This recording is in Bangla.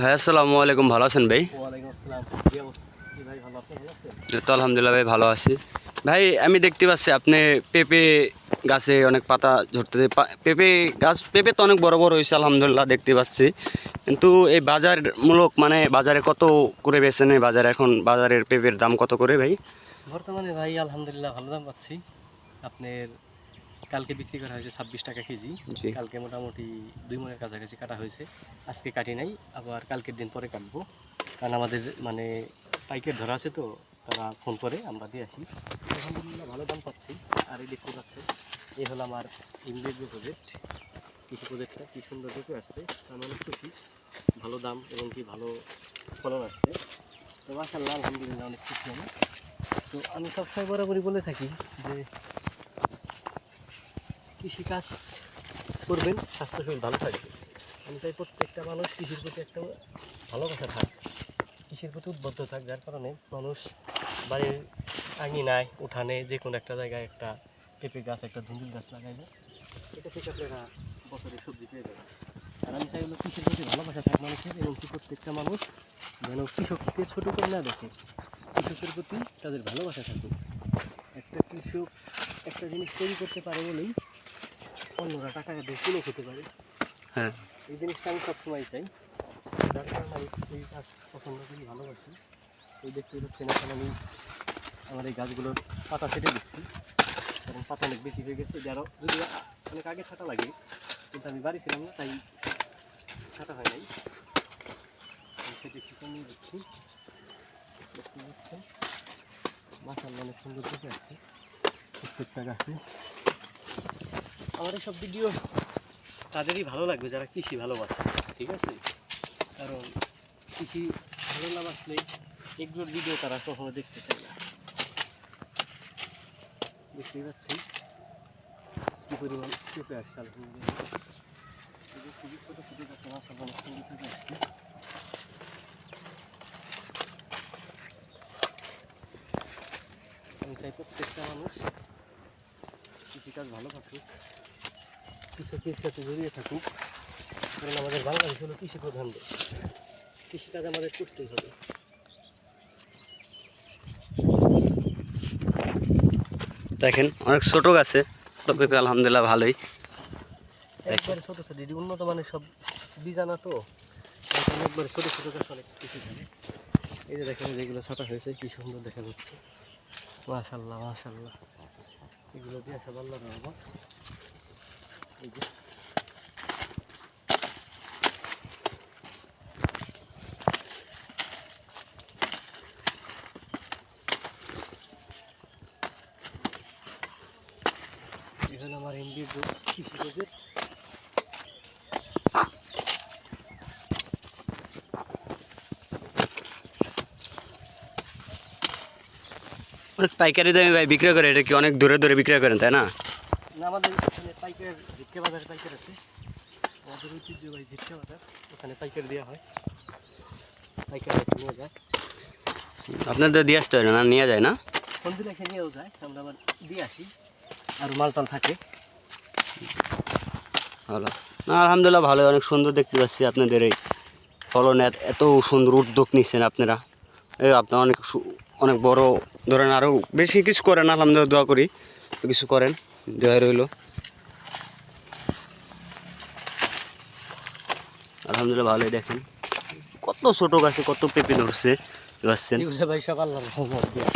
ভাই আসসালামু আলাইকুম। ভালো আছেন ভাই? তো আলহামদুলিল্লাহ ভাই ভালো আছি। ভাই আমি দেখতে পাচ্ছি আপনি পেঁপে গাছে অনেক পাতা ঝরতেছে পেঁপে গাছ পেঁপে তো অনেক বড় বড় হয়েছে আলহামদুলিল্লাহ দেখতে পাচ্ছি। কিন্তু এই বাজারমূলক মানে বাজারে কত করে বেছেন এই বাজারে এখন? বাজারের পেঁপের দাম কত করে ভাই? বর্তমানে ভাই আলহামদুলিল্লাহ ভালো দাম পাচ্ছি। আপনার কালকে বিক্রি করা হয়েছে ছাব্বিশ টাকা কেজি। কালকে মোটামুটি দুই মনের কাছাকাছি কাটা হয়েছে। আজকে কাটি নাই আবার কালকের দিন পরে কাটবো। কারণ আমাদের মানে পাইকের ধরা আছে তো তারা ফোন করে আমরা দিয়ে আসি। আলহামদুলিল্লাহ ভালো দাম পাচ্ছি আর এই দেখতে পাচ্ছে এই হলো আমার ইংরেজি প্রজেক্ট কৃষি প্রজেক্টটা কি সুন্দর দেখে আসছে আমি অনেক খুশি ভালো দাম এবং কি ভালো ফলন আসছে। তো মাসাল্লাহ আলহামদুলিল্লাহ অনেক খুশি আমি তো আমি সবসময় বরাবরই বলে থাকি যে কৃষিকাজ করবেন স্বাস্থ্য শরীর ভালো থাকবে আমি চাই প্রত্যেকটা মানুষ কৃষির প্রতি একটা ভালোবাসা থাক, কৃষির প্রতি উদ্বুদ্ধ থাক, যার কারণে মানুষ বাড়ির আঙিনায়, উঠানে যে কোনো একটা জায়গায় একটা পেঁপে গাছ, একটা ধুন্দুল গাছ লাগাইলে এটা থেকে আপনারা বছরে সবজি পেয়ে যাবেন। আর আমি চাই কৃষির প্রতি ভালোবাসা থাক মানুষের এবং প্রত্যেকটা মানুষ যেন কৃষককে ছোটো করে না দেখে। কৃষকের প্রতি তাদের ভালোবাসা থাকুক। একটা কৃষক একটা জিনিস তৈরি করতে পারে বলেই অন্যরা টাকা দিয়ে কিনে খেতে পারে। হ্যাঁ। এই জিনিসটা আমি সবসময় চাই। যার কারণে আমি এই গাছ পছন্দ করি ভালোবাসি। এই দেখতে পাচ্ছেন এখন আমি আমার এই গাছগুলোর পাতা ছেটে দিচ্ছি। কারণ পাতা অনেক বেশি হয়ে গেছে। যারা যদি অনেক আগে ছাটা লাগে কিন্তু আমি বাড়ি ছিলাম না তাই ছাটা হয় নাই। সেটি শুকনো নিয়ে দিচ্ছি। দেখতে পাচ্ছেন? মাসাল্লাহ অনেক সুন্দর দেখে আসছে প্রত্যেকটা গাছে। আমার এইসব ভিডিও তাদেরই ভালো লাগবে যারা কৃষি ভালোবাসে, ঠিক আছে? কারণ কৃষি ভালো না বাসলে এগুলোর ভিডিও তারা কখনো দেখতে চায় না। দেখতেই পাচ্ছেন কী পরিমাণ চেপে আসছে খুবই আমি চাই প্রত্যেকটা মানুষ কৃষিকাজ ভালো থাকুক। কৃষকের সাথে জড়িয়ে থাকুক কারণ আমাদের বাংলাদেশ হলো কৃষি প্রধান দেশ। কৃষিকাজ আমাদের করতেই হবে। দেখেন অনেক ছোট গাছে তো পেঁপে আলহামদুলিল্লাহ ভালোই। একবারে ছোটো ছোটো এটি উন্নত মানের সব বীজানা তো। একবারে ছোটো ছোটো গাছ অনেক কৃষি থাকে এই যে দেখেন যেগুলো ছাটা হয়েছে কি সুন্দর দেখা যাচ্ছে। মাশাল্লাহ মাশাল্লাহ। এগুলো দিয়ে সব আল্লাহ এখানে আমার এমবির কৃষি প্রজেক্ট অনেক পাইকারি দামে ভাই বিক্রি করে এটা কি অনেক দূরে দূরে বিক্রি করেন তাই না না আমাদের এখানে পাইকার ঝিটকে বাজার পাইকার আছে। আমাদের ঐতিহ্যবাহী ঝিটকে বাজার ওখানে পাইকার দেওয়া হয়। পাইকার নিয়ে যায়। আপনাদের দিয়ে আসতে হয় না নিয়ে যায় না? সন্ধে রেখে নিয়েও যায় আমরা আবার দিয়ে আসি। আর মালটাল থাকে। ভালো। না আলহামদুলিল্লাহ ভালো অনেক সুন্দর দেখতে পাচ্ছি আপনাদের এই ফলন। এত- সুন্দর উদ্যোগ নিচ্ছেন আপনারা। এই আপনার অনেক অনেক বড় ধরেন আরও বেশি কিছু করেন আলহামদুলিল্লাহ দোয়া করি। কিছু করেন দোয়া রইল। আলহামদুলিল্লাহ ভালোই দেখেন। কত ছোটো গাছে কত পেঁপে ধরছে এগুলো ভাই দিয়া।